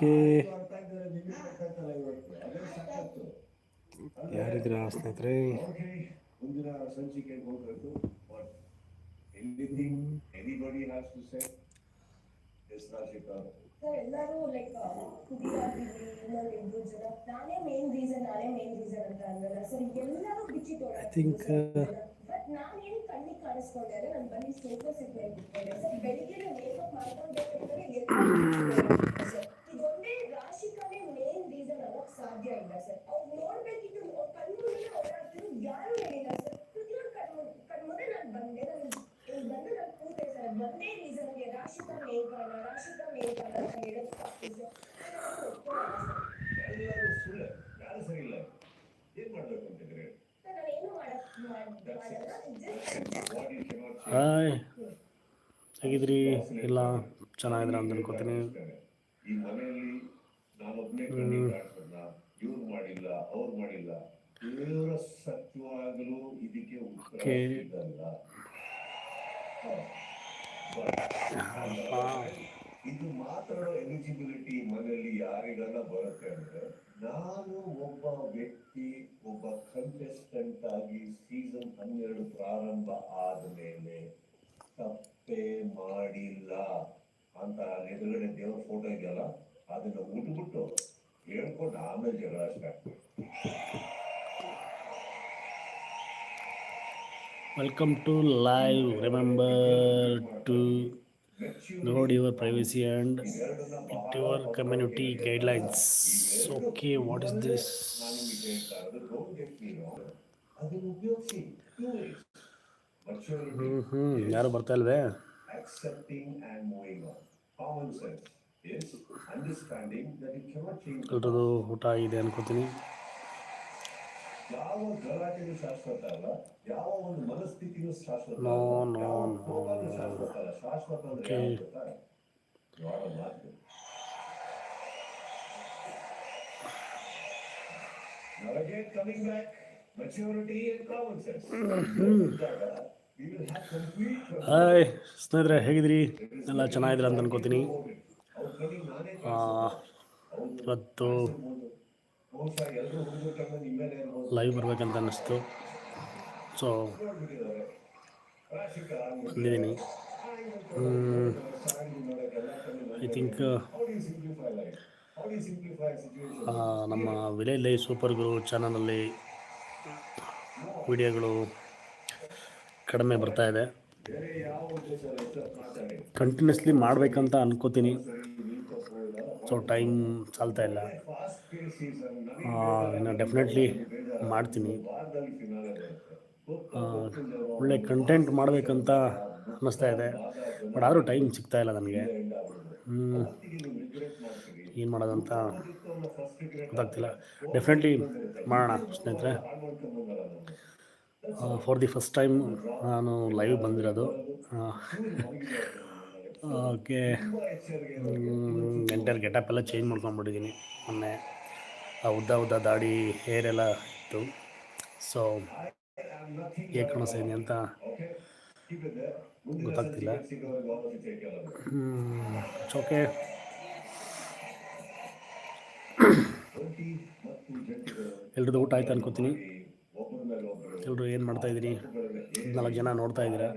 Okay ಯಾರಿದ್ರ ಸ್ನೇಹಿತರೆ ಮುಂದಿನ ಸಂಚಿಕೆಗೆ ಹೋಗ್ಬೇಕು but anything anybody has to say yes Rashika sir ಎಲ್ಲರೂ ಲೈಕ್ ಕುಡಿದಾಗಿರ್ಲಿ ಇನ್ನೊಂದು ಇಬ್ರು ಜನ ನಾನೇ ಮೇನ್ ರೀಸನ್ ನಾನೇ ಮೇನ್ ರೀಸನ್ ಅಂತ ಅಂದ್ರಲ್ಲ ಸರ್ ಎಲ್ಲರೂ ಬಿಚ್ಚಿ I think, uh, ಬಟ್ ನಾನೇನು ಕಣ್ಣಿಗೆ ಕಾಣಿಸ್ಕೊಂಡೆ ಅಂದ್ರೆ ನಾನು ಬರೀ ಸ್ಟೇಟಸ್ ಇಟ್ಕೊಂಡು ಇಟ್ಕೊಂಡೆ ಸರ್ ಬೆಳಿಗ್ಗೆ ಮೇಕಪ್ ಮಾಡ್ಕೊಂಡ್ಬೇಕಾದ್ರೆ ಸರ್ ಇದೊಂದೇ ರಾಶಿಕನೇ ಮೇನ್ ರೀಸನ್ ಆಗಕ್ ಸಾಧ್ಯ ಇಲ್ಲ ಸರ್. ಅವ್ರು ಅವ್ರ ಕಣ್ಮುಂದೆ ಓಡಾಡ್ತಿದ್ರು ಯಾರು ಹೇಳಿಲ್ಲ ಸರ್. ಪ್ರತಿಯೊಂದು ಕಣ್ಮು ಕಣ್ಮುಂದೆ ನಾನು ಬಂದೆ. ನಾನು ಇಲ್ಲಿ ಬಂದು ನಾನು ಕೂತೆ ಸರ್. ಒಂದೇ ರೀಸನ್ಗೆ ರಾಶಿಕ ಮೇಲ್ಕಾಲ ಕಾರಣ ಮೇಲ್ಕಾಲ ಅಂತ ಹೇಳೋದು ತಪ್ಪು ಸರ್. ಎಲ್ಲರೂ ಸುಳ್ಳು. ಯಾರು ಸರಿ ಇಲ್ಲ. ಏನ್ ಮಾಡ್ಬೇಕು ಅಂತಿದ್ರೆ ಹಾಯ್. ಹೇಗಿದ್ರಿ? ಇಲ್ಲ ಚೆನ್ನಾಗಿದ್ರ ಅಂತ ಅನ್ಕೋತೀನಿ. ಈ ಮನೆಯಲ್ಲಿ ಇವ್ರು ಮಾಡಿಲ್ಲ ಅವ್ರು ಮಾಡಿಲ್ಲ. ದೇವರ ಸತ್ಯವಾಗಲು ಇದಕ್ಕೆ ಉತ್ತರ ಇದು ಮಾತಾಡೋ ಎಲಿಜಿಬಿಲಿಟಿ ಮನೆಯಲ್ಲಿ ಯಾರಿಗೆಲ್ಲ ಬರುತ್ತೆ ಅಂದ್ರೆ ನಾನು ಒಬ್ಬ ವ್ಯಕ್ತಿ ಒಬ್ಬ ಕಂಟೆಸ್ಟೆಂಟ್ ಆಗಿ ಸೀಸನ್ ಹನ್ನೆರಡು ಪ್ರಾರಂಭ ಆದ್ಮೇಲೆ ತಪ್ಪೇ ಮಾಡಿಲ್ಲ ಅಂತ ಎದುರುಗಡೆ ದೇವ್ರ ಫೋಟೋ ಇದೆಯಲ್ಲ ಅದನ್ನ ಉಟ್ಬಿಟ್ಟು ಹೇಳ್ಕೊಂಡು ಆಮೇಲೆ ಜಗಳ start welcome to live remember to ನೋಡ್ your privacy and it your community guidelines okay what is this ಅದನ್ನ ಉಪಯೋಗಿಸಿ ಹ್ಞೂ ಹ್ಞೂ ಯಾರು ಬರ್ತಾ ಇಲ್ವೇ ಎನ್ ಊಟ ಇದೆ ಅನ್ಕೋತೀನಿ. ಹಾಯ್ ಸ್ನೇಹಿತರೆ ಹೇಗಿದ್ರಿ ಎಲ್ಲ ಯಾವ ಅಂತ ಅನ್ಕೋತೀನಿ. ಇವತ್ತು ಲೈವ್ ಬರಬೇಕಂತ ಅನ್ನಿಸ್ತು. ಸೊ ಬಂದಿದ್ದೀನಿ. ಐ ಥಿಂಕ್ ನಮ್ಮ ವಿಲೇ ಲೈವ್ ಸೂಪರ್ ಗುರು ಚಾನಲಲ್ಲಿ ವಿಡಿಯೋಗಳು ಕಡಿಮೆ ಬರ್ತಾ ಇದೆ. ಬೇರೆ ಯಾವ ಉದ್ದೇಶ ಇಲ್ಲ, ಕಂಟಿನ್ಯೂಸ್ಲಿ ಮಾಡಬೇಕಂತ ಅನ್ಕೋತೀನಿ. ಸೊ ಟೈಮ್ ಸಾಲ್ತಾ ಇಲ್ಲ. ಇನ್ನು ಡೆಫಿನೆಟ್ಲಿ ಮಾಡ್ತೀನಿ. ಒಳ್ಳೆ ಕಂಟೆಂಟ್ ಮಾಡಬೇಕಂತ ಅನ್ನಿಸ್ತಾ ಇದೆ. ಬಟ್ ಆದರೂ ಟೈಮ್ ಸಿಗ್ತಾ ಇಲ್ಲ ನನಗೆ ಏನು ಮಾಡೋದಂತ ಗೊತ್ತಾಗ್ತಿಲ್ಲ. ಡೆಫಿನೆಟ್ಲಿ ಮಾಡೋಣ ಸ್ನೇಹಿತರೆ. ಫಾರ್ ದಿ ಫಸ್ಟ್ ಟೈಮ್ ನಾನು ಲೈವ್ ಬಂದಿರೋದು. ಓಕೆ. ಎಂಟರ್ ಗೆಟಪ್ ಎಲ್ಲ ಚೇಂಜ್ ಮಾಡ್ಕೊಂಡ್ಬಿಟ್ಟಿದ್ದೀನಿ ಮೊನ್ನೆ ಆ ಉದ್ದ ಉದ್ದ ದಾಡಿ ಹೇರ್ ಎಲ್ಲ ಇತ್ತು. ಸೊ ಹೇಗೆ ಕಾಣಿಸ್ತೀನಿ ಅಂತ ಗೊತ್ತಾಗ್ತಿಲ್ಲ. ಓಕೆ ಎಲ್ರದ್ದು ಊಟ ಆಯ್ತು ಅನ್ಕೋತೀನಿ. ಎಲ್ಲರೂ ಏನು ಮಾಡ್ತಾಯಿದ್ದೀನಿ ನಾಲ್ಕು ಜನ ನೋಡ್ತಾ ಇದ್ದೀರಾ?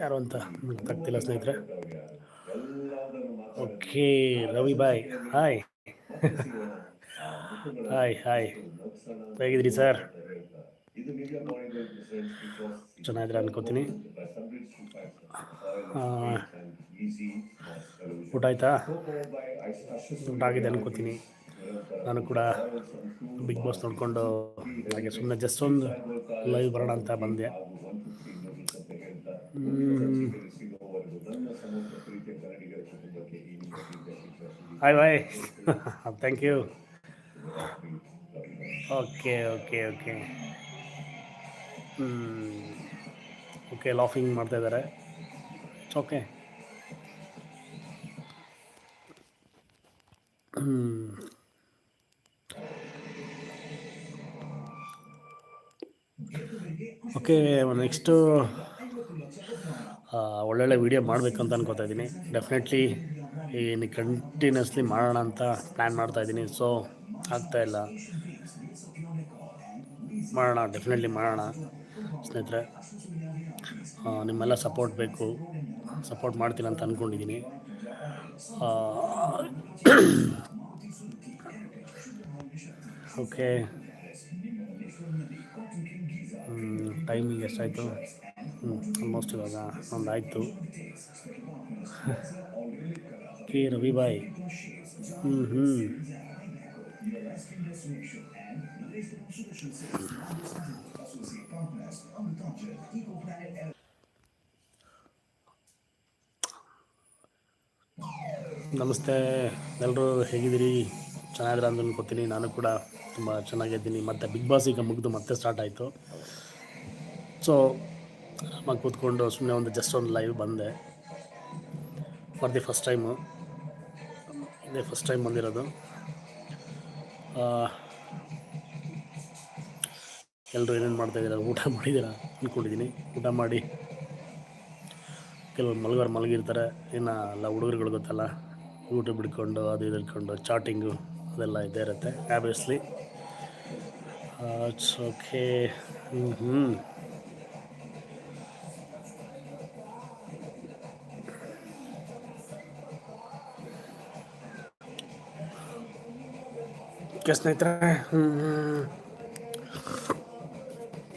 ಯಾರು ಅಂತ ಗೊತ್ತಾಗ್ತಿಲ್ಲ ಸ್ನೇಹಿತರೆ. ಓಕೆ, ರವಿ ಬಾಯ್. ಹಾಯ್ ಹಾಯ್ ಹಾಯ್ ಹೇಗಿದ್ರಿ ಸರ್? ಚೆನ್ನಾಗಿದ್ರೆ ಅನ್ಕೋತೀನಿ. ಊಟ ಆಯ್ತಾ? ಊಟ ಆಗಿದೆ ಅನ್ಕೋತೀನಿ. ನಾನು ಕೂಡ ಬಿಗ್ ಬಾಸ್ ನೋಡಿಕೊಂಡು ಹಾಗೆ ಸುಮ್ಮನೆ ಜಸ್ಟ್ ಒಂದು ಲೈವ್ ಬರೋಣ ಅಂತ ಬಂದೆ. Hi bye thank you okay okay okay okay laughing ಮಾಡ್ತಾ ಇದ್ದಾರೆ. ಓಕೆ ಓಕೆ ನೆಕ್ಸ್ಟು ಒಳ್ಳೊಳ್ಳೆ ವೀಡಿಯೋ ಮಾಡಬೇಕು ಅಂತ ಅನ್ಕೋತಾ ಇದ್ದೀನಿ ಡೆಫಿನೆಟ್ಲಿ ಈ ಕಂಟಿನ್ಯೂಸ್ಲಿ ಮಾಡೋಣ ಅಂತ ಪ್ಲ್ಯಾನ್ ಮಾಡ್ತಾ ಇದ್ದೀನಿ ಸೊ ಆಗ್ತಾಯಿಲ್ಲ ಮಾಡೋಣ ಡೆಫಿನೆಟ್ಲಿ ಮಾಡೋಣ ಸ್ನೇಹಿತರೆ. ನಿಮ್ಮೆಲ್ಲ ಸಪೋರ್ಟ್ ಬೇಕು. ಸಪೋರ್ಟ್ ಮಾಡ್ತೀನಿ ಅಂತ ಅಂದ್ಕೊಂಡಿದ್ದೀನಿ ಓಕೆ ಟೈಮಿಂಗ್ ಎಷ್ಟಾಯಿತು? ಹ್ಞೂ ಆಲ್ಮೋಸ್ಟ್ ಇವಾಗ ಒಂದು ಆಯಿತು ಕೆ ರವಿ ಬಾಯ್ ಹ್ಞೂ ಹ್ಞೂ ನಮಸ್ತೆ ಎಲ್ಲರೂ ಹೇಗಿದ್ದೀರಿ? ಚೆನ್ನಾಗಿದ್ರೆ ಅಂತ ಅನ್ಕೋತೀನಿ ನಾನು ಕೂಡ ತುಂಬ ಚೆನ್ನಾಗಿದ್ದೀನಿ. ಮತ್ತು ಬಿಗ್ ಬಾಸ್ ಈಗ ಮುಗಿದು ಮತ್ತೆ ಸ್ಟಾರ್ಟ್ ಆಯಿತು. ಸೊ, ಆರಾಮಾಗಿ ಕೂತ್ಕೊಂಡು ಸುಮ್ಮನೆ ಒಂದು ಜಸ್ಟ್ ಒಂದು ಲೈವ್ ಬಂದೆ. ಫಾರ್ ದಿ ಫಸ್ಟ್ ಟೈಮು ಇದೇ ಫಸ್ಟ್ ಟೈಮ್ ಬಂದಿರೋದು. ಎಲ್ಲರೂ ಏನೇನು ಮಾಡ್ತಾಯಿದ್ದೀರಾ ಊಟ ಮಾಡಿದ್ದೀರಾ? ಅಂದ್ಕೊಂಡಿದ್ದೀನಿ ಊಟ ಮಾಡಿ. ಕೆಲವರು ಮಲಗೋರು ಮಲಗಿರ್ತಾರೆ. ಇನ್ನು ಎಲ್ಲ ಹುಡುಗರುಗಳು ಗೊತ್ತಲ್ಲ? ಯೂಟ್ಯೂಬ್ ಹಿಡ್ಕೊಂಡು, ಅದು ಇದು ಹಿಡ್ಕೊಂಡು ಚಾಟಿಂಗು ಅದೆಲ್ಲ ಇದ್ದೇ ಇರುತ್ತೆ ಆಬ್ವಿಯಸ್ಲಿ ಇಟ್ಸ್ ಓಕೆ ಹ್ಞೂ ಹ್ಞೂ ಓಕೆ ಸ್ನೇಹಿತರೆ ಹ್ಞೂ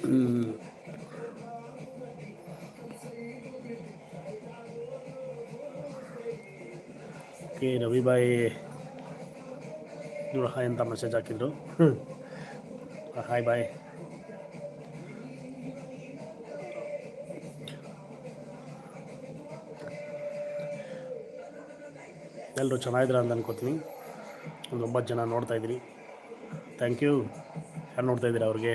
ಹ್ಞೂ ಓಕೆ ರವಿ ಬಾಯಿ ಇವರು ಹಾಯ್ ಅಂತ ಮೆಸೇಜ್ ಹಾಕಿದ್ರು ಹಾಯ್ ಬಾಯ್ ಎಲ್ಲರೂ ಚೆನ್ನಾಗಿದ್ರ ಅಂತ ಅನ್ಕೋತೀನಿ. ಒಂದು ಒಂಬತ್ತು ಜನ ನೋಡ್ತಾ ಇದ್ದೀರಿ. ಥ್ಯಾಂಕ್ ಯು ಯಾರು ನೋಡ್ತಾ ಇದ್ದೀರಾ ಅವ್ರಿಗೆ?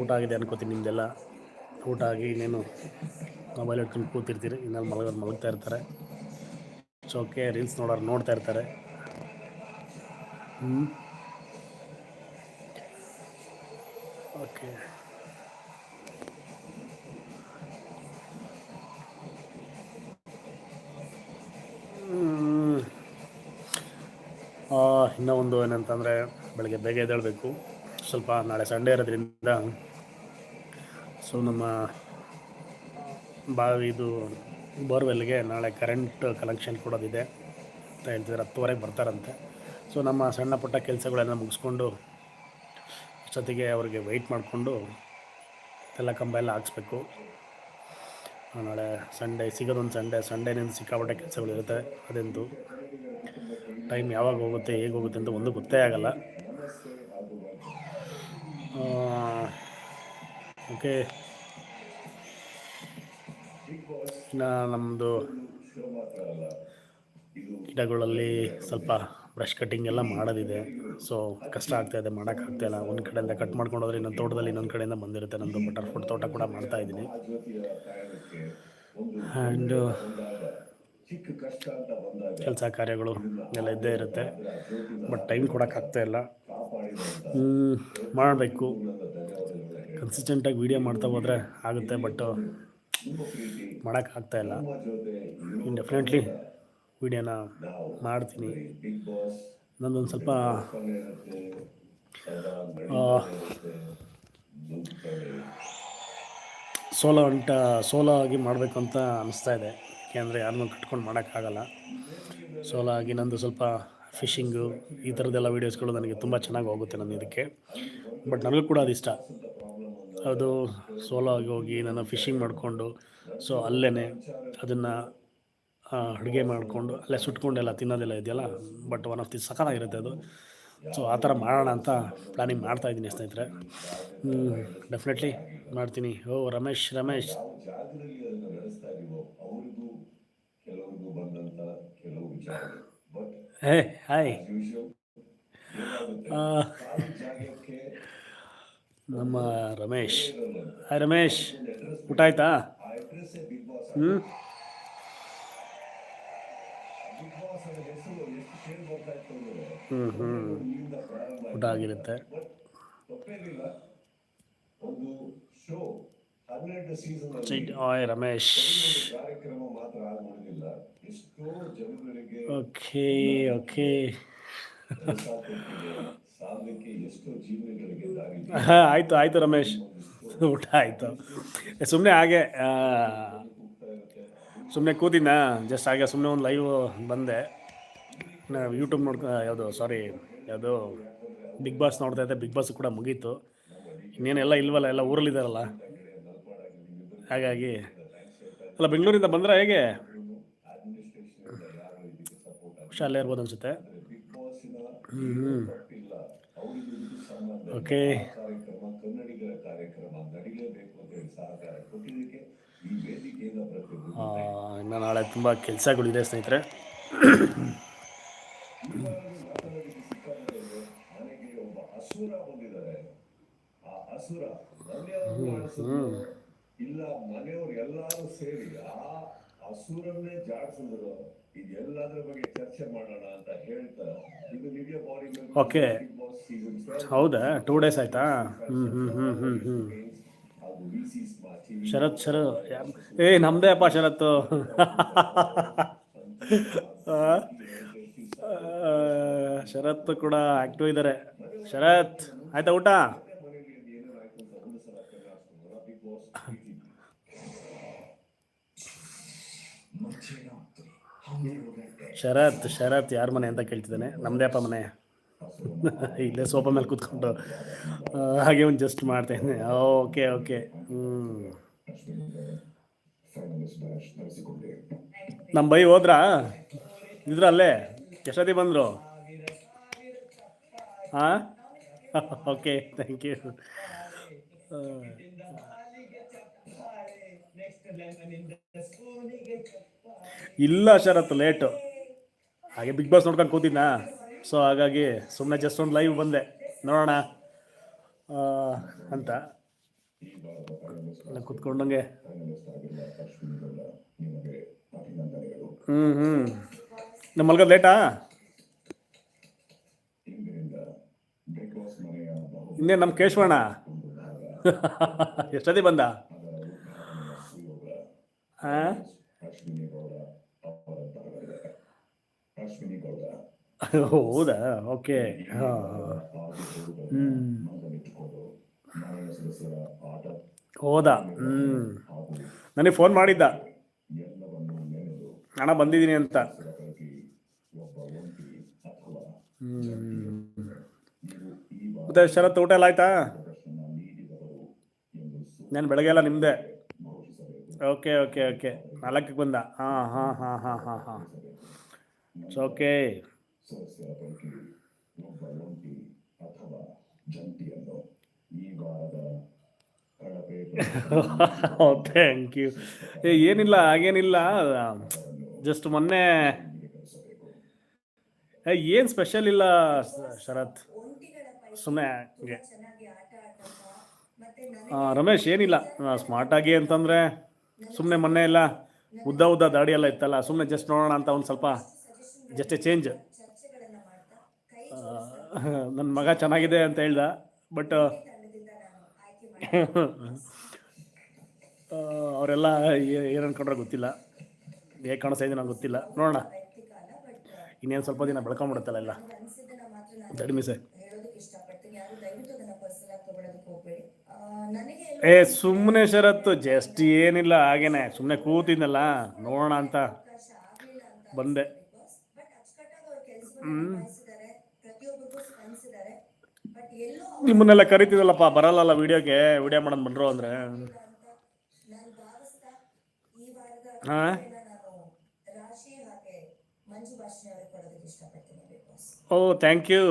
ಊಟ ಆಗಿದೆ ಅನ್ಕೋತೀನಿ ನಿಮ್ಮದೆಲ್ಲ ಊಟ ಆಗಿ ಇನ್ನೇನು ಮೊಬೈಲ್ ಇಟ್ಕೊಂಡು ಕೂತಿರ್ತೀರಿ. ಇನ್ನೊಂದು ಮಲಗೋರು ಮಲಗ್ತಾ ಇರ್ತಾರೆ. ಸೊ ಓಕೆ ರೀಲ್ಸ್ ನೋಡೋರು ನೋಡ್ತಾ ಇರ್ತಾರೆ. ಹ್ಞೂ ಓಕೆ ಒಂದು ಏನಂತಂದರೆ ಬೆಳಗ್ಗೆ ಬೇಗ ಎದ್ದೇಳಬೇಕು. ಸ್ವಲ್ಪ ನಾಳೆ ಸಂಡೇ ಇರೋದ್ರಿಂದ ಸೊ ನಮ್ಮ ಬಾವಿ ಇದು ಬೋರ್ವೆಲ್ಗೆ ನಾಳೆ ಕರೆಂಟ್ ಕಲೆಕ್ಷನ್ ಕೊಡೋದಿದೆ ಅಂತ ಹೇಳ್ತಿದ್ದಾರೆ ಹತ್ತುವರೆಗೆ ಬರ್ತಾರಂತೆ. ಸೊ ನಮ್ಮ ಸಣ್ಣ ಪುಟ್ಟ ಕೆಲಸಗಳೆಲ್ಲ ಮುಗಿಸ್ಕೊಂಡು ಅಷ್ಟೊತ್ತಿಗೆ ಅವ್ರಿಗೆ ವೆಯ್ಟ್ ಮಾಡಿಕೊಂಡು ಎಲ್ಲ ಕಂಬ ಎಲ್ಲ ಹಾಕ್ಸ್ಬೇಕು. ನಾಳೆ ಸಂಡೇ, ಸಿಗೋದೊಂದು ಸಂಡೇ, ಸಂಡೇನಿಂದ ಸಿಕ್ಕಾಪಟ್ಟೆ ಕೆಲಸಗಳಿರುತ್ತೆ ಅದಂತೂ ಟೈಮ್ ಯಾವಾಗ ಹೋಗುತ್ತೆ, ಹೇಗೆ ಹೋಗುತ್ತೆ ಅಂತ ಒಂದು ಗೊತ್ತೇ ಆಗಲ್ಲ. ಓಕೆ. ಇನ್ನು ನಮ್ಮದು ಗಿಡಗಳಲ್ಲಿ ಸ್ವಲ್ಪ ಬ್ರಷ್ ಕಟ್ಟಿಂಗ್ ಎಲ್ಲ ಮಾಡೋದಿದೆ. ಸೊ ಕಷ್ಟ ಆಗ್ತಾಯಿದೆ ಮಾಡೋಕ್ಕಾಗ್ತಾಯಿಲ್ಲ ಒಂದು ಕಡೆಯಿಂದ ಕಟ್ ಮಾಡ್ಕೊಂಡು ಹೋದ್ರೆ ಇನ್ನೊಂದು ತೋಟದಲ್ಲಿ ಇನ್ನೊಂದು ಕಡೆಯಿಂದ ಬಂದಿರುತ್ತೆ. ನಮ್ಮದು ಬಟರ್ ತೋಟ ಕೂಡ ಮಾಡ್ತಾಯಿದ್ದೀನಿ ಆ್ಯಂಡ್ ಚಿಕ್ಕ ಕಷ್ಟ ಅಂತ ಬಂದಾಗ ಕೆಲಸ ಕಾರ್ಯಗಳು ಎಲ್ಲ ಇದ್ದೇ ಇರುತ್ತೆ. ಬಟ್ ಟೈಮ್ ಕೊಡೋಕ್ಕಾಗ್ತಾ ಇಲ್ಲ. ಮಾಡಬೇಕು. ಕನ್ಸಿಸ್ಟೆಂಟಾಗಿ ವೀಡಿಯೋ ಮಾಡ್ತಾ ಹೋದರೆ ಆಗುತ್ತೆ ಬಟ್ ಮಾಡೋಕ್ಕಾಗ್ತಾ ಇಲ್ಲ. ಇನ್ ಡೆಫಿನೆಟ್ಲಿ ವೀಡಿಯೋನ ಮಾಡ್ತೀನಿ. ನನ್ನೊಂದು ನಂದೊಂದು ಸ್ವಲ್ಪ ಸೋಲೋ ಅಂಟ ಸೋಲೋ ಆಗಿ ಮಾಡಬೇಕು ಅಂತ ಅನಿಸ್ತಾ ಇದೆ. ಯಾಕೆಂದರೆ ಯಾರನ್ನೂ ಕಟ್ಕೊಂಡು ಮಾಡೋಕ್ಕಾಗಲ್ಲ. ಸೊ ಹಾಗಾಗಿ ನಂದು ಸ್ವಲ್ಪ ಫಿಶಿಂಗು ಈ ಥರದ್ದೆಲ್ಲ ವೀಡಿಯೋಸ್ಗಳು ನನಗೆ ತುಂಬ ಚೆನ್ನಾಗಿ ಹೋಗುತ್ತೆ ನಾನು ಇದಕ್ಕೆ. ಬಟ್ ನನಗೂ ಕೂಡ ಅದು ಇಷ್ಟ. ಅದು ಸೋಲೋ ಆಗಿ ಹೋಗಿ ನಾನು ಫಿಶಿಂಗ್ ಮಾಡಿಕೊಂಡು ಸೊ ಅಲ್ಲೇ ಅದನ್ನು ಅಡುಗೆ ಮಾಡಿಕೊಂಡು, ಅಲ್ಲೇ ಸುಟ್ಕೊಂಡೆಲ್ಲ ತಿನ್ನೋದೆಲ್ಲ ಇದೆಯಲ್ಲ? ಬಟ್ ಒನ್ ಆಫ್ ದಿ ಸಖನಾಗಿರುತ್ತೆ ಅದು. ಸೊ ಆ ಥರ ಮಾಡೋಣ ಅಂತ ಪ್ಲ್ಯಾನಿಂಗ್ ಮಾಡ್ತಾ ಇದ್ದೀನಿ ಸ್ನೇಹಿತರೆ. ಡೆಫಿನೆಟ್ಲಿ ಮಾಡ್ತೀನಿ. ಓ, ರಮೇಶ್ ರಮೇಶ್. ಕೆಲವ್ರಿಗೂ ಬಂದಂತ ಕೆಲವು ವಿಚಾರಗಳು. ಬಟ್ ಹೇ ಹಾಯ್ ನಮ್ಮ ರಮೇಶ್. ಹಾಯ್ ರಮೇಶ್. ಊಟ ಆಯ್ತಾ? ಹ್ಞೂ ಹ್ಞೂ ಹ್ಞೂ ಊಟ ಆಗಿರುತ್ತೆ. ಒಂದು ಶೋ ಹನ್ನೆರಡು ಸೀಸನ್ ಆಯ್ ರಮೇಶ್. ಕಾರ್ಯಕ್ರಮ ಮಾತ್ರ ಆಗಿಲ್ಲ ಎಷ್ಟೋ ಜನಗಳಿಗೆ ಓಕೆ ಓಕೆ. ಆಯಿತು ಆಯಿತು ರಮೇಶ್. ಊಟ ಆಯಿತು. ಸುಮ್ಮನೆ ಹಾಗೆ ಸುಮ್ಮನೆ ಕೂತಿನ ಜಸ್ಟ್ ಹಾಗೆ ಸುಮ್ಮನೆ ಒಂದು ಲೈವ್ ಬಂದೆ. ಯೂಟ್ಯೂಬ್ ನೋಡ್ಕೊ ಯಾವುದು ಸಾರಿ ಯಾವುದು ಬಿಗ್ ಬಾಸ್ ನೋಡ್ತಾ ಇದ್ದೆ. ಬಿಗ್ ಬಾಸ್ ಕೂಡ ಮುಗೀತು. ಇನ್ನೇನೆಲ್ಲ ಇಲ್ವಲ್ಲ ಎಲ್ಲ ಊರಲ್ಲಿದ್ದಾರಲ್ಲ. ಹಾಗಾಗಿ ಅಲ್ಲ, ಬೆಂಗಳೂರಿಂದ ಬಂದ್ರೆ ಹೇಗೆ? ಶಾಲೆ ಇರ್ಬೋದು ಅನ್ಸುತ್ತೆ. ಹ್ಞೂ ಹ್ಞೂ ಓಕೆ ಇನ್ನು ನಾಳೆ ತುಂಬ ಕೆಲಸಗಳಿದೆ ಸ್ನೇಹಿತರೆ. ಹ್ಞೂ ಒಬ್ಬ ಇಲ್ಲ ಮನೆಯವರು ಎಲ್ಲರೂ ಸೇರಿ ಆ ಹಸುರನ್ನೇ ಜಾಡಿಸಿದ್ರು ಇದೆಲ್ಲದರ ಬಗ್ಗೆ ಚರ್ಚೆ ಮಾಡೋಣ ಅಂತ ಹೇಳ್ತಾರೆ ಇದು ನಿಮಗೆ ಬಾಡಿ ಓಕೆ ಹೌದಾ? ಟೂ ಡೇಸ್ ಆಯ್ತಾ? V C smart TV Sharath Sharath ಏ ನಮ್ದೇ ಅಪ್ಪ ಶರತ್ ಶರತ್ ಕೂಡ ಆಕ್ಟಿವ್ ಇದ್ದಾರೆ ಶರತ್ ಆಯ್ತಾ ಊಟ? ಶರತ್ ಶರತ್ ಯಾರ ಮನೆ ಅಂತ ಕೇಳ್ತಿದ್ದಾನೆ? ನಮ್ದೇ ಅಪ್ಪ ಮನೆ. ಇಲ್ಲೇ ಸೋಫಾ ಮೇಲೆ ಕುತ್ಕೊಂಡು. ಹಾಗೆ ಒಂದು ಜಸ್ಟ್ ಮಾಡ್ತೇನೆ ಓಕೆ ಓಕೆ ಹ್ಞೂ ನಮ್ಮ ಬೈ ಹೋದ್ರಾ? ಇದ್ರ ಅಲ್ಲೇ ಎಷ್ಟೊತ್ತಿಗೆ ಬಂದರು ಹಾಂ ಓಕೆ ಥ್ಯಾಂಕ್ ಯು ಇಲ್ಲ ಶರತ್ ಲೇಟು ಹಾಗೆ ಬಿಗ್ ಬಾಸ್ ನೋಡ್ಕೊಂಡು ಕೂತಿದ್ನಾ. ಸೊ ಹಾಗಾಗಿ ಸುಮ್ಮನೆ ಜಸ್ಟ್ ಒಂದು ಲೈವ್ ಬಂದೆ. ನೋಡೋಣ. ಅಂತ. ಕೂತ್ಕೊಂಡಂಗೆ. ಹ್ಞೂ ಹ್ಞೂ ನಮ್ಮ ಮಲ್ಗೋದು ಲೇಟಾ ಇನ್ನೇ ನಮ್ಮ ಕೇಶವಣ್ಣ? ಎಷ್ಟೊತ್ತಿಗೆ ಬಂದ? ಹಾಂ ಹೌದಾ? ಓಕೆ. ಹೌದಾ? ಹ್ಞೂ ನನಗೆ ಫೋನ್ ಮಾಡಿದ್ದ. ಹಣ ಬಂದಿದ್ದೀನಿ ಅಂತ. ಹ್ಞೂ ಮತ್ತೆ ಶರತ್ ಊಟ ಎಲ್ಲ ಆಯ್ತಾ? ನಾನು ಬೆಳಗ್ಗೆ ಎಲ್ಲ ನಿಮ್ಮದೇ ಓಕೆ ಓಕೆ ಓಕೆ. ನಾಲ್ಕಕ್ಕೆ ಬಂದ. ಹಾಂ ಹಾಂ ಹಾಂ ಹಾಂ ಹಾಂ ಹಾಂ. ಇಟ್ಸ್ ವಾರದ ಥ್ಯಾಂಕ್ ಯು ಏ, ಏನಿಲ್ಲ, ಹಾಗೇನಿಲ್ಲ. ಜಸ್ಟ್ ಮೊನ್ನೆ ಏನ್ ಸ್ಪೆಷಲ್ ಇಲ್ಲ, ಶರತ್? ಸುಮ್ಮನೆ ಹಂಗೆ. ರಮೇಶ್, ಏನಿಲ್ಲ. ಸ್ಮಾರ್ಟಾಗಿ ಅಂತಂದರೆ ಸುಮ್ಮನೆ ಮೊನ್ನೆ ಇಲ್ಲ ಉದ್ದ ಉದ್ದ ದಾಡಿ ಎಲ್ಲ ಇತ್ತಲ್ಲ ಸುಮ್ಮನೆ ಜಸ್ಟ್ ನೋಡೋಣ ಅಂತ ಒಂದು ಸ್ವಲ್ಪ ಜಸ್ಟ್ ಚೇಂಜ್ ಮಾಡ್ತಾ ಕೈ ನನ್ನ ಮಗ ಚೆನ್ನಾಗಿದೆ ಅಂತ ಹೇಳ್ದ ಬಟ್ ನಾನು ಅವರೆಲ್ಲ ಏನು ಅನ್ಕೊಂಡ್ರೆ ಗೊತ್ತಿಲ್ಲ. ಹೇಗೆ ಕಾಣಿಸ್ತಾ ಇದೆ ನಂಗೆ ಗೊತ್ತಿಲ್ಲ. ನೋಡೋಣ. ವೈಯಕ್ತಿಕ ಇನ್ನೇನು ಸ್ವಲ್ಪ ದಿನ ಬೆಳ್ಕೊಂಬಿಡುತ್ತಲ್ಲ ಎಲ್ಲ. ಕಡಿಮೆ ಸರ್ ಏ ಸುಮ್ಮನೆ ಶರತ್ತು ಜಸ್ಟ್ ಏನಿಲ್ಲ ಹಾಗೇನೆ. ಸುಮ್ಮನೆ ಕೂತಿದ್ನಲ್ಲ ನೋಡೋಣ ಅಂತ. ಬಂದೆ. ಬಟ್ ನಿಮ್ಮನ್ನೆಲ್ಲ ಕರಿತಿದಲ್ಲಪ್ಪ ಬರಲ್ಲಲ್ಲ ವಿಡಿಯೋಗೆ, ವಿಡಿಯೋ ಮಾಡೋದು ಬಂದ್ರು ಅಂದರೆ. ಹಾಂ? ಓ ಥ್ಯಾಂಕ್ ಯು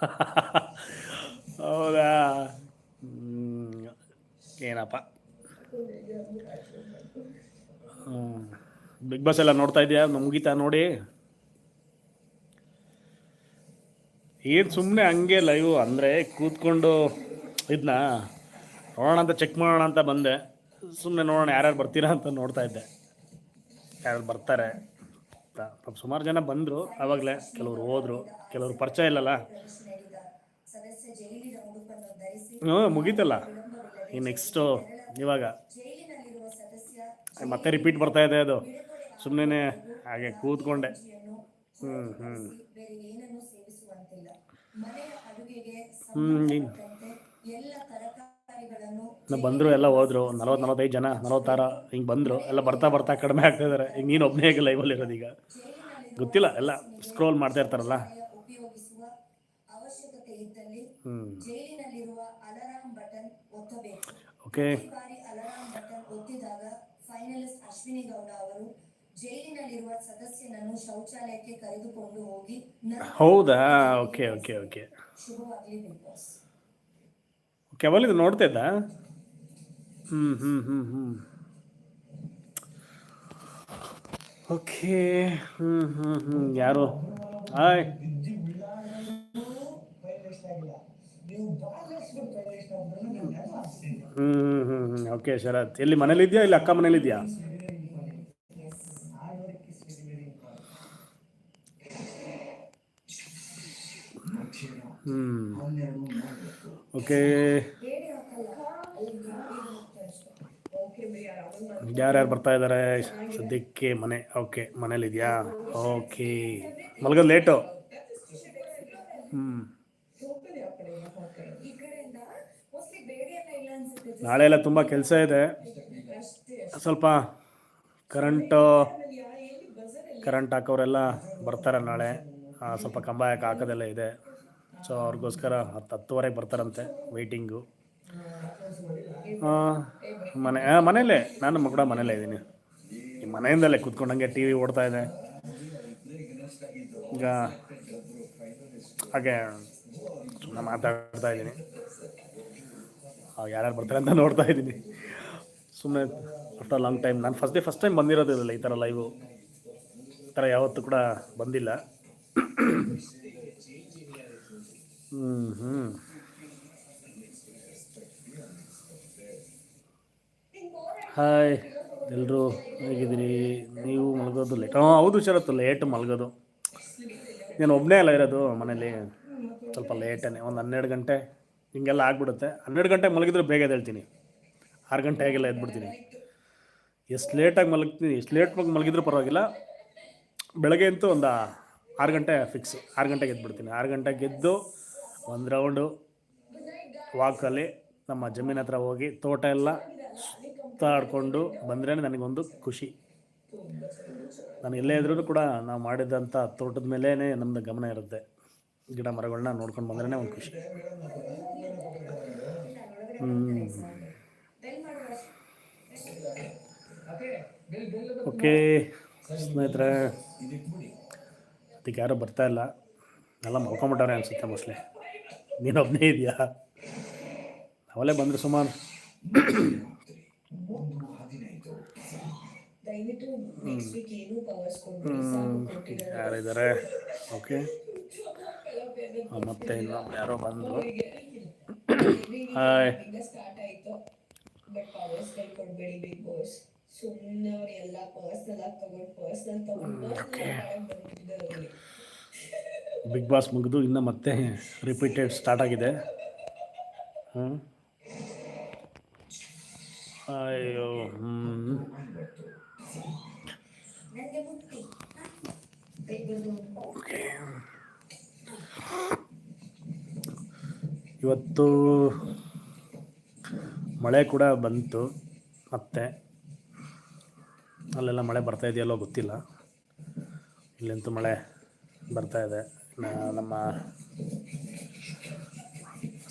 ಹೌದಾ. ಏನಪ್ಪ? ಬಿಗ್ ಬಾಸ್ ಎಲ್ಲ ನೋಡ್ತಾ ಇದೆಯಾ? ಮುಗೀತಾ ನೋಡಿ? ಏನು ಸುಮ್ಮನೆ ಹಂಗೆ ಲೈವ್ ಅಂದರೆ ಕೂತ್ಕೊಂಡು ಇದನ್ನ ನೋಡೋಣ ಅಂತ ಚೆಕ್ ಮಾಡೋಣ ಅಂತ ಬಂದೆ. ಸುಮ್ಮನೆ ನೋಡೋಣ ಯಾರ್ಯಾರು ಬರ್ತೀರಾ ಅಂತ ನೋಡ್ತಾ ಇದ್ದೆ. ಯಾರು ಬರ್ತಾರೆ ಪಾಪ ಸುಮಾರು ಜನ ಬಂದರು ಆವಾಗಲೇ ಕೆಲವರು ಹೋದರು. ಕೆಲವರು ಪರಿಚಯ ಇಲ್ಲಲ್ಲ. ಹ್ಞೂ ಮುಗೀತಲ್ಲ. ಈ ನೆಕ್ಸ್ಟು ಇವಾಗ. ಮತ್ತೆ ರಿಪೀಟ್ ಬರ್ತಾ ಇದೆ ಅದು. ಸುಮ್ಮನೆ ಹಾಗೆ ಕೂತ್ಕೊಂಡೆ. ಏನನ್ನೂ ಸೇವಿಸುವಂತಿಲ್ಲ. ಮನೆಯ ಅಡುಗೆಗೆ ಎಲ್ಲ ತರಕಾರಿಗಳನ್ನು ಬಂದರು ಎಲ್ಲ ಹೋದ್ರು ನಲವತ್ತು ನಲವತ್ತೈದು ಜನ ನಲವತ್ತಾರ ಹಿಂಗೆ ಬಂದರು ಎಲ್ಲ ಬರ್ತಾ ಬರ್ತಾ ಕಡಿಮೆ ಆಗ್ತಾ ಇದ್ದಾರೆ ಈಗ ನೀನು ಒಬ್ಬನೇ ಲೈವ್ ಲೈವಲ್ಲಿ ಇರೋದು ಈಗ. ಗೊತ್ತಿಲ್ಲ ಎಲ್ಲ ಸ್ಕ್ರೋಲ್ ಮಾಡ್ತಾ ಇರ್ತಾರಲ್ಲ. ಉಪಯೋಗಿಸುವ ಅವಶ್ಯಕತೆ ಇದ್ದಲ್ಲಿ ಹ್ಞೂ ಜೈಲಿನಲ್ಲಿರುವ ಅಲಾರಾಂ ಬಟನ್ ಒತ್ತಬೇಕು. ಓಕೆ ಈ ಬಾರಿ ಅಲಾರಾಂ ಬಟನ್ ಒತ್ತಿದಾಗ ಫೈನಲಿಸ್ಟ್ ಅಶ್ವಿನಿ ಗೌಡ ಅವರು ಜೈಲಿನಲ್ಲಿರುವ ಸದಸ್ಯನನ್ನು ಶೌಚಾಲಯಕ್ಕೆ ಕರೆದುಕೊಂಡು ಹೋಗಿ ಹೌದಾ ಓಕೆ ಓಕೆ ಓಕೆ ಶುಭವಾಗಲಿ ಬಿಗ್ ಬಾಸ್ ಅವಲ್ ಇದು ನೋಡ್ತಾ ಇದ್ದ ಹ್ಞೂ ಹ್ಞೂ ಹ್ಞೂ ಹ್ಞೂ ಓಕೆ ಹ್ಞೂ ಹ್ಞೂ ಹ್ಞೂ ಯಾರು ಹಾಯ್ ಹ್ಞೂ ಹ್ಞೂ ಹ್ಞೂ ಓಕೆ ಶರತ್ ಎಲ್ಲಿ ಮನೇಲಿದ್ಯಾ ಇಲ್ಲಿ ಅಕ್ಕ ಮನೇಲಿದ್ಯಾ ಹ್ಞೂ ಓಕೆ ಹೇಳಿ ಹಾಕಲ್ಲ ಅಲ್ಲಿಗೆ ಹೋಗ್ತಾ ಅಷ್ಟೇ ಓಕೆ ಬಿಡಿ ಆರಾಮಾಗಿ ಯಾರ್ಯಾರು ಬರ್ತಾ ಇದ್ದಾರೆ ಸದ್ಯಕ್ಕೆ ಮನೆ ಓಕೆ ಮನೇಲಿದೆಯಾ? ಓಕೆ. ಮಲ್ಗೋದು ಲೇಟು ಹ್ಞೂ ನಾಳೆ ಎಲ್ಲ ತುಂಬ ಕೆಲಸ ಇದೆ. ಸ್ವಲ್ಪ ಕರೆಂಟು ಕರೆಂಟ್ ಹಾಕೋರೆಲ್ಲ ಬರ್ತಾರೆ ನಾಳೆ. ಸ್ವಲ್ಪ ಕಂಬ ಹಾಕೋದೆಲ್ಲ ಇದೆ. ಸೊ ಅವ್ರಿಗೋಸ್ಕರ ಹತ್ತು ಹತ್ತುವರೆಗೆ ಬರ್ತಾರಂತೆ ವೆಯ್ಟಿಂಗು ಮನೆ ಮನೇಲೇ ನಾನು ಕೂಡ ಮನೇಲೇ ಇದ್ದೀನಿ. ಈ ಮನೆಯಿಂದಲೇ ಕುತ್ಕೊಂಡಂಗೆ ಟಿ ವಿ ಓಡ್ತಾ ಇದೆ. ಈಗ ಹಾಗೆ ಸುಮ್ಮನೆ ಮಾತಾಡ್ತಾ ಇದ್ದೀನಿ. ಯಾರ್ಯಾರು ಬರ್ತಾರೆ ಅಂತ ನೋಡ್ತಾ ಇದ್ದೀನಿ. ಸುಮ್ಮನೆ ಆಫ್ಟರ್ ಲಾಂಗ್ ಟೈಮ್ ನಾನು ಫಸ್ಟ್ ಡೇ ಫಸ್ಟ್ ಟೈಮ್ ಬಂದಿರೋದಿಲ್ಲ ಈ ಥರ ಲೈವು ಈ ಥರ ಯಾವತ್ತೂ ಕೂಡ ಬಂದಿಲ್ಲ. ಹ್ಞೂ ಹಾಯ್ ಎಲ್ಲರೂ ಹೇಗಿದ್ದೀರಿ? ನೀವು ಮಲಗೋದು ಲೇಟ್ ಹಾಂ, ಹೌದು ಶರತ್ತು ಲೇಟ್ ಮಲಗೋದು. ನಾನು ಒಬ್ಬನೇ ಅಲ್ಲ ಇರೋದು ಮನೇಲಿ? ಸ್ವಲ್ಪ ಲೇಟೇ ಒಂದು ಹನ್ನೆರಡು ಗಂಟೆ ಹಿಂಗೆಲ್ಲ ಆಗ್ಬಿಡುತ್ತೆ. ಹನ್ನೆರಡು ಗಂಟೆ ಮಲಗಿದ್ರೆ ಬೇಗ ಎದ್ದೇಳ್ತೀನಿ. ಆರು ಗಂಟೆ ಆಗಿಲ್ಲ ಎದ್ಬಿಡ್ತೀನಿ? ಎಷ್ಟು ಲೇಟಾಗಿ ಮಲಗ್ತೀನಿ, ಎಷ್ಟು ಲೇಟಾಗಿ ಮಲಗಿದ್ರೂ ಪರವಾಗಿಲ್ಲ. ಬೆಳಗ್ಗೆ ಅಂತೂ ಒಂದು ಆರು ಗಂಟೆ ಫಿಕ್ಸ್ ಆರು ಗಂಟೆಗೆ ಎದ್ಬಿಡ್ತೀನಿ. ಆರು ಗಂಟೆಗೆ ಎದ್ದು ಒಂದು ರೌಂಡು ವಾಕಲ್ಲಿ ನಮ್ಮ ಜಮೀನ ಹತ್ರ ಹೋಗಿ ತೋಟ ಎಲ್ಲ ಸುತ್ತಾಡಿಕೊಂಡು ಬಂದರೆ ನನಗೊಂದು ಖುಷಿ. ನಾನು ಎಲ್ಲೇ ಇದ್ರೂ ಕೂಡ ನಾವು ಮಾಡಿದಂಥ ತೋಟದ ಮೇಲೇ ನಮ್ಮದು ಗಮನ ಇರುತ್ತೆ. ಗಿಡ ಮರಗಳನ್ನ ನೋಡ್ಕೊಂಡು ಬಂದ್ರೇ ಒಂದು ಖುಷಿ. ಓಕೆ, ಸ್ನೇಹಿತರೆ ಅದಕ್ಕೆ ಯಾರೂ ಬರ್ತಾ ಇಲ್ಲ. ಎಲ್ಲ ಮಲ್ಕೊಂಬಿಟ್ಟವ್ರೆ ಅನ್ಸುತ್ತೆ ಮೋಸ್ಟ್ಲಿ ನೀನೊಬ್ಬನೇ ಇದೆಯಾ? ಅವಲೇ ಬಂದರೆ ಸುಮಾರು. ಯಾರಿದ್ದಾರೆ? ಓಕೆ ಮತ್ತೆ ಇಲ್ಲ ಯಾರೋ ಬಂದರು. ಹಾಯ್ ಸುಮ್ಮನೆ ಅವ್ರು ಎಲ್ಲ ಪರ್ಸನಲ್ ಆಗಿ ತಗೊಂಡು ಪರ್ಸನಲ್ ತಗೊಂಡು ಬಿಗ್ ಬಾಸ್ ಮುಗಿದು ಇನ್ನು ಮತ್ತೆ ರಿಪೀಟೆಡ್ ಸ್ಟಾರ್ಟ್ ಆಗಿದೆ. ಅಯ್ಯೋ ಓಕೆ ಇವತ್ತು ಮಳೆ ಕೂಡ ಬಂತು ಮತ್ತೆ. ಅಲ್ಲೆಲ್ಲ ಮಳೆ ಬರ್ತಾ ಇದೆಯಲ್ಲೋ ಗೊತ್ತಿಲ್ಲ. ಇಲ್ಲಂತೂ ಮಳೆ ಬರ್ತಾ ಇದೆ. ನಮ್ಮ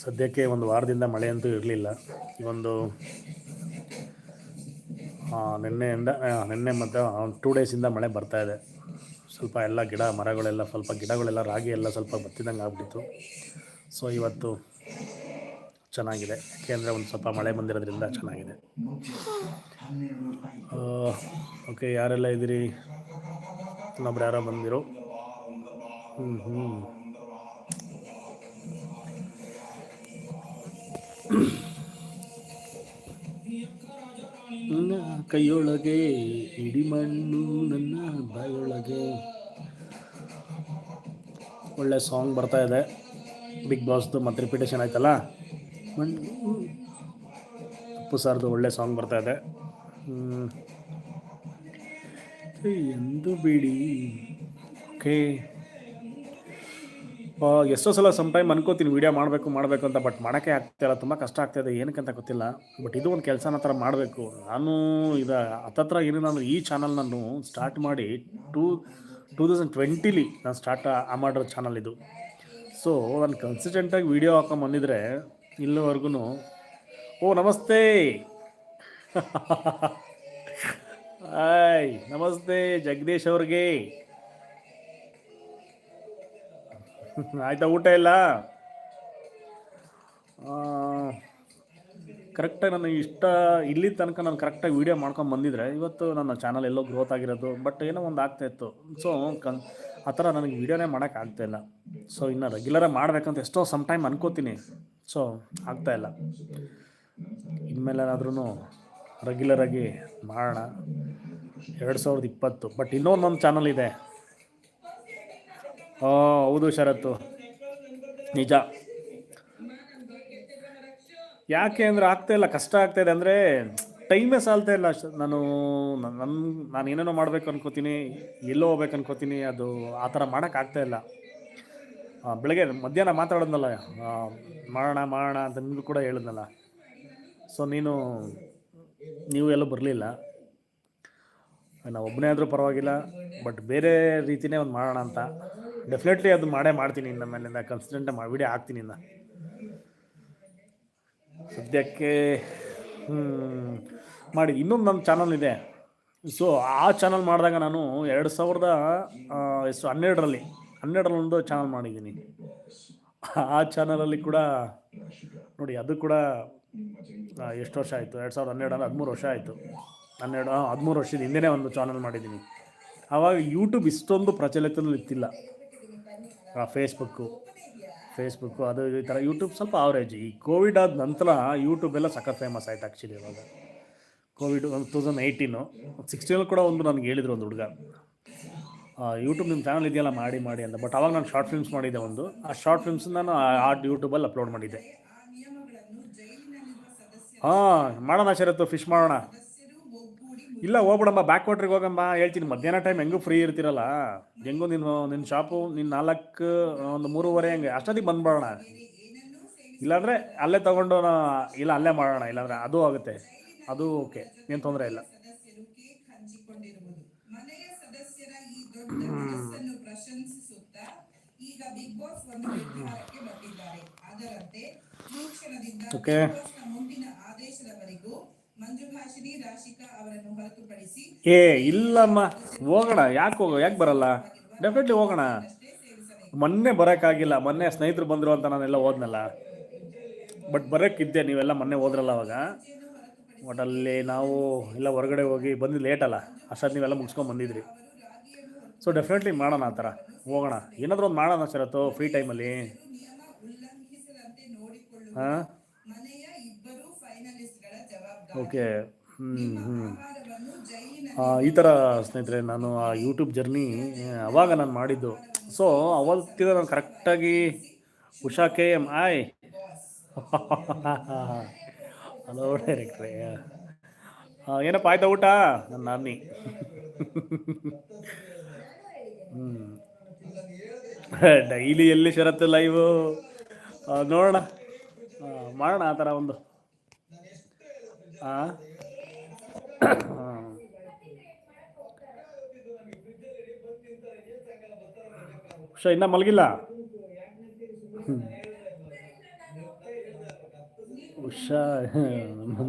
ಸದ್ಯಕ್ಕೆ ಒಂದು ವಾರದಿಂದ ಮಳೆ ಅಂತೂ ಇರಲಿಲ್ಲ. ಒಂದು ನಿನ್ನೆಯಿಂದ ನಿನ್ನೆ ಮತ್ತು ಟೂ ಡೇಸಿಂದ ಮಳೆ ಬರ್ತಾ ಇದೆ. ಸ್ವಲ್ಪ ಎಲ್ಲ ಗಿಡ, ಮರಗಳೆಲ್ಲ, ಸ್ವಲ್ಪ ಗಿಡಗಳೆಲ್ಲ, ರಾಗಿ ಎಲ್ಲ ಸ್ವಲ್ಪ ಬತ್ತಿದಂಗೆ ಆಗ್ಬಿಟ್ಟಿತ್ತು. ಸೊ ಇವತ್ತು ಚೆನ್ನಾಗಿದೆ. ಯಾಕೆಂದರೆ ಒಂದು ಸ್ವಲ್ಪ ಮಳೆ ಬಂದಿರೋದ್ರಿಂದ ಚೆನ್ನಾಗಿದೆ. ಓಕೆ ಯಾರೆಲ್ಲ ಇದ್ದೀರಿ? ಇನ್ನೊಬ್ರು ಯಾರೋ ಬಂದಿರು? ನನ್ನ ಕೈಯೊಳಗೆ ಇಡಿ ಮಣ್ಣು ನನ್ನ ಬಾಯೊಳಗೆ. ಒಳ್ಳೆ ಸಾಂಗ್ ಬರ್ತಾ ಇದೆ. ಬಿಗ್ ಬಾಸ್ದು ಮತ್ತೆ ರಿಪಿಟೇಷನ್ ಆಯ್ತಲ್ಲ? ಮಣ್ಣು. ಅಪ್ಪು ಸಾರ್ದು ಒಳ್ಳೆ ಸಾಂಗ್ ಬರ್ತಾ ಇದೆ. ಎಂದು ಬಿಡಿ. ಓಕೆ ಎಷ್ಟೋ ಸಲ ಸಮ್ ಟೈಮ್ ಅನ್ಕೋತೀನಿ ವೀಡಿಯೋ ಮಾಡಬೇಕು ಮಾಡಬೇಕು ಅಂತ ಬಟ್ ಮಾಡೋಕ್ಕೆ ಆಗ್ತಿಲ್ಲ, ತುಂಬ ಕಷ್ಟ ಆಗ್ತಾಯಿದೆ ಏನಕ್ಕೆ ಅಂತ ಗೊತ್ತಿಲ್ಲ. ಬಟ್ ಇದು ಒಂದು ಕೆಲಸನ ಥರ ಮಾಡಬೇಕು. ನಾನು ಇದು, ಹತ್ತತ್ರ ಏನು ನಾನು ಈ ಚಾನಲ್ ನಾನು ಸ್ಟಾರ್ಟ್ ಮಾಡಿ ಟೂ ಟೂ ತೌಸಂಡ್ ಟ್ವೆಂಟಿಲಿ ನಾನು ಸ್ಟಾರ್ಟ್ ಮಾಡಿರೋ ಚಾನಲ್ ಇದು. ಸೊ ನಾನು ಕನ್ಸಿಸ್ಟೆಂಟಾಗಿ ವೀಡಿಯೋ ಹಾಕೊಂಬಂದಿದ್ರೆ ಇಲ್ಲಿವರೆಗೂ ಓ, ನಮಸ್ತೆ! ಹಾಯ್ ನಮಸ್ತೆ ಜಗದೀಶ್ ಅವ್ರಿಗೆ! ಆಯ್ತಾ, ಊಟ ಇಲ್ಲ ಕರೆಕ್ಟಾಗಿ ನಾನು ಇಷ್ಟ, ಇಲ್ಲಿ ತನಕ ನಾನು ಕರೆಕ್ಟಾಗಿ ವೀಡಿಯೋ ಮಾಡ್ಕೊಂಡು ಬಂದಿದ್ರೆ, ಇವತ್ತು ನನ್ನ ಚಾನಲ್ ಎಲ್ಲೋ ಗ್ರೋತ್ ಆಗಿರೋದು ಬಟ್ ಏನೋ ಒಂದು ಆಗ್ತಾಯಿತ್ತು ಸೊ ಕನ್ ಆ ಥರ ನನಗೆ ವೀಡಿಯೋನೇ ಇಲ್ಲ. ಸೊ ಇನ್ನು ರೆಗ್ಯುಲರಾಗಿ ಮಾಡಬೇಕಂತ ಎಷ್ಟೋ ಸಮ್ ಟೈಮ್ ಅನ್ಕೋತೀನಿ. ಸೊ ಆಗ್ತಾಯಿಲ್ಲ ಇನ್ಮೇಲೇನಾದ್ರೂ ರೆಗ್ಯುಲರಾಗಿ ಮಾಡೋಣ. ಎರಡು ಸಾವಿರದ ಇಪ್ಪತ್ತು ಬಟ್ ಇನ್ನೊಂದು ನನ್ನ ಚಾನಲ್ ಇದೆ. ಹೌದು ಶರತ್ತು. ನಿಜ. ಯಾಕೆ ಅಂದರೆ ಆಗ್ತಾ ಇಲ್ಲ, ಕಷ್ಟ ಆಗ್ತಾ ಇದೆ ಅಂದರೆ ಟೈಮೇ ಸಾಲ್ತಾ ಇಲ್ಲ. ನಾನು ನನ್ನ ನಾನು ಏನೇನೋ ಮಾಡಬೇಕು ಅನ್ಕೋತೀನಿ, ಎಲ್ಲೋ ಹೋಗ್ಬೇಕು ಅನ್ಕೋತೀನಿ, ಅದು ಆ ಥರ ಮಾಡೋಕ್ಕಾಗ್ತಾ ಇಲ್ಲ. ಬೆಳಗ್ಗೆ ಮಧ್ಯಾಹ್ನ ಮಾತಾಡೋದ್ನಲ್ಲ ಮಾಡೋಣ ಮಾಡೋಣ ಅಂತ ನಿಮಗೂ ಕೂಡ ಹೇಳಿದ್ನಲ್ಲ. ಸೊ ನೀನು, ನೀವು ಎಲ್ಲೂ ಬರಲಿಲ್ಲ. ನಾವು ಒಬ್ಬನೇ ಆದರೂ ಪರವಾಗಿಲ್ಲ ಬಟ್ ಬೇರೆ ರೀತಿನೇ ಒಂದು ಮಾಡೋಣ ಅಂತ. ಡೆಫಿನೆಟ್ಲಿ ಅದು ಮಾಡೇ ಮಾಡ್ತೀನಿ ಇನ್ನು ಮೇಲಿಂದ ಕನ್ಸಿಸ್ಟೆಂಟ್ ಮಾಡಿ ವಿಡಿಯೋ ಹಾಕ್ತೀನಿ ಇನ್ನು. ಸದ್ಯಕ್ಕೆ ಮಾಡಿ, ಇನ್ನೊಂದು ನನ್ನ ಚಾನಲ್ ಇದೆ. ಸೊ ಆ ಚಾನಲ್ ಮಾಡಿದಾಗ ನಾನು ಎರಡು ಸಾವಿರದ ಎಷ್ಟು, ಹನ್ನೆರಡರಲ್ಲಿ ಹನ್ನೆರಡರಲ್ಲಿ ಒಂದು ಚಾನಲ್ ಮಾಡಿದ್ದೀನಿ. ಆ ಚಾನಲಲ್ಲಿ ಕೂಡ, ನೋಡಿ, ಅದು ಕೂಡ ಎಷ್ಟು ವರ್ಷ ಆಯಿತು? ಎರಡು ಸಾವಿರದ ಹನ್ನೆರಡು ಅಂದರೆ ಹದಿಮೂರು ವರ್ಷ ಆಯಿತು. ಹನ್ನೆರಡು, ಹದಿಮೂರು ವರ್ಷದ ಹಿಂದೆನೇ ಒಂದು ಚಾನಲ್ ಮಾಡಿದ್ದೀನಿ. ಆವಾಗ ಯೂಟ್ಯೂಬ್ ಇಷ್ಟೊಂದು ಪ್ರಚಲಿತದಲ್ಲಿ ಇತ್ತಿಲ್ಲ ಫೇಸ್ಬುಕ್ಕು ಫೇಸ್ಬುಕ್ಕು ಅದು ಈ ಥರ ಯೂಟ್ಯೂಬ್ ಸ್ವಲ್ಪ ಆವ್ರೇಜ್ ಈ ಕೋವಿಡ್ ಆದ ನಂತರ ಯೂಟ್ಯೂಬ್ ಎಲ್ಲ ಸಖತ್ ಫೇಮಸ್ ಆಯ್ತು ಆ್ಯಕ್ಚುಲಿ ಇವಾಗ. ಕೋವಿಡ್ ಒಂದು ತೌಸಂಡ್ ಏಯ್ಟೀನು ಸಿಕ್ಸ್ಟೀನಲ್ಲಿ ಕೂಡ ಒಂದು ನನಗೆ ಹೇಳಿದ್ರು ಒಂದು ಹುಡುಗ. ಯೂಟ್ಯೂಬ್ ನಿಮ್ಮ ಚಾನಲ್ ಇದೆಯಲ್ಲ ಮಾಡಿ ಮಾಡಿ ಅಂತ. ಬಟ್ ಅವಾಗ ನಾನು ಶಾರ್ಟ್ ಫಿಲ್ಮ್ಸ್ ಮಾಡಿದ್ದೆ ಒಂದು. ಆ ಶಾರ್ಟ್ ಫಿಲ್ಮ್ಸ್ ನಾನು ಆ ಯೂಟ್ಯೂಬಲ್ಲಿ ಅಪ್ಲೋಡ್ ಮಾಡಿದ್ದೆ. ಹಾಂ ಮಾಡೋಣ ಶರತ್ತು ಫಿಶ್ ಮಾಡೋಣ. ಇಲ್ಲ ಹೋಗ್ಬಿಡಮ್ಮ ಬ್ಯಾಕ್ ವಾಟ್ರಿಗೆ ಹೋಗಮ್ಮ. ಹೇಳ್ತೀನಿ ಮಧ್ಯಾಹ್ನ ಟೈಮ್ ಹೆಂಗೂ ಫ್ರೀ ಇರ್ತಿರಲ್ಲ. ಹೆಂಗೂ ನೀನು ನಿನ್ನ ಶಾಪು ನಿನ್ನ ನಾಲ್ಕು ಒಂದು ಮೂರುವರೆ ಹಂಗೆ. ಅಷ್ಟೊತ್ತಿಗೆ ಬಂದ್ಬಿಡೋಣ. ಇಲ್ಲಾಂದರೆ ಅಲ್ಲೇ ತೊಗೊಂಡು ಇಲ್ಲ ಅಲ್ಲೇ ಮಾಡೋಣ. ಇಲ್ಲಾಂದರೆ ಅದು ಆಗುತ್ತೆ. ಅದು ಓಕೆ ಏನು ತೊಂದರೆ ಇಲ್ಲ. ಸದಸ್ಯರು ಏ ಇಲ್ಲಮ್ಮ. ಹೋಗೋಣ. ಯಾಕೆ ಹೋಗೋ? ಯಾಕೆ ಬರಲ್ಲ? ಡೆಫಿನೆಟ್ಲಿ ಹೋಗೋಣ. ಮೊನ್ನೆ ಬರೋಕ್ಕಾಗಿಲ್ಲ. ಮೊನ್ನೆ ಸ್ನೇಹಿತರು ಬಂದರು ಅಂತ ನಾನೆಲ್ಲ ಹೋದ್ನಲ್ಲ. ಬಟ್ ಬರೋಕ್ಕಿದ್ದೆ. ನೀವೆಲ್ಲ ಮೊನ್ನೆ ಹೋದ್ರಲ್ಲ ಅವಾಗ. ಬಟ್ ಅಲ್ಲಿ ನಾವು ಎಲ್ಲ ಹೊರಗಡೆ ಹೋಗಿ ಬಂದು ಲೇಟಲ್ಲ ಅಷ್ಟೊತ್ತು ನೀವೆಲ್ಲ ಮುಗಿಸ್ಕೊಂಡು ಬಂದಿದ್ರಿ. ಸೊ ಡೆಫಿನೆಟ್ಲಿ ಮಾಡೋಣ ಆ ಥರ. ಹೋಗೋಣ. ಏನಾದರೂ ಒಂದು ಮಾಡೋಣ ಶರತ್ತು ಫ್ರೀ ಟೈಮಲ್ಲಿ ಹಾಂ? ಓಕೆ. ಈ ಥರ ಸ್ನೇಹಿತರೆ ನಾನು ಆ ಯೂಟ್ಯೂಬ್ ಜರ್ನಿ ಅವಾಗ ನಾನು ಮಾಡಿದ್ದು. ಸೊ ಅವತ್ತಿದ ನಾನು ಕರೆಕ್ಟಾಗಿ ಉಷಾ ಕೆ ಎಂ ಆಯ್. ಹಲೋ ಡೈರೆಕ್ಟ್ರೆ ಏನಪ್ಪ ಆಯ್ತಾ ಊಟ? ನನ್ನ ನಾನಿ ಹ್ಞೂ ಡೈಲಿ ಎಲ್ಲಿ ಶರತ್ತು ಲೈವು ನೋಡೋಣ. ಮಾಡೋಣ ಆ ಥರ ಒಂದು. ಉಷಾ ಇನ್ನೂ ಮಲಗಿಲ್ಲ. ಉಷಾ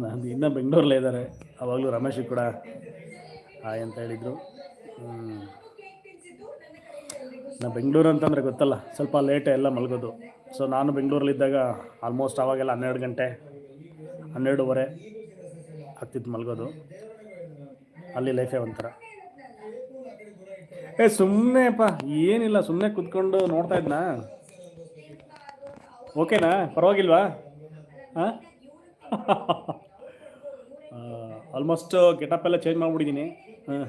ನಾನು ಇನ್ನೂ ಬೆಂಗಳೂರಲ್ಲೇ ಇದ್ದಾರೆ. ಅವಾಗಲೂ ರಮೇಶ್ ಕೂಡ ಹಾಯ್ ಅಂತ ಹೇಳಿದರು. ನಾ ಬೆಂಗಳೂರು ಅಂತಂದರೆ ಗೊತ್ತಲ್ಲ ಸ್ವಲ್ಪ ಲೇಟೇ ಎಲ್ಲ ಮಲಗೋದು. ಸೊ ನಾನು ಬೆಂಗಳೂರಲ್ಲಿದ್ದಾಗ ಆಲ್ಮೋಸ್ಟ್ ಆವಾಗೆಲ್ಲ ಹನ್ನೆರಡು ಗಂಟೆ ಹನ್ನೆರಡೂವರೆ. ಆಗ್ತಿತ್ತು ಮಲಗೋದು. ಅಲ್ಲಿ ಲೈಫೇ ಒಂಥರ. ಏ ಸುಮ್ಮನೆಪ್ಪ ಏನಿಲ್ಲ ಸುಮ್ಮನೆ ಕುತ್ಕೊಂಡು ನೋಡ್ತಾ ಇದ್ನಾ. ಓಕೆನಾ? ಪರವಾಗಿಲ್ವಾ? ಹಾಂ ಆಲ್ಮೋಸ್ಟ್ ಗೆಟಪ್ ಎಲ್ಲ ಚೇಂಜ್ ಮಾಡಿಬಿಟ್ಟಿದ್ದೀನಿ. ಹಾಂ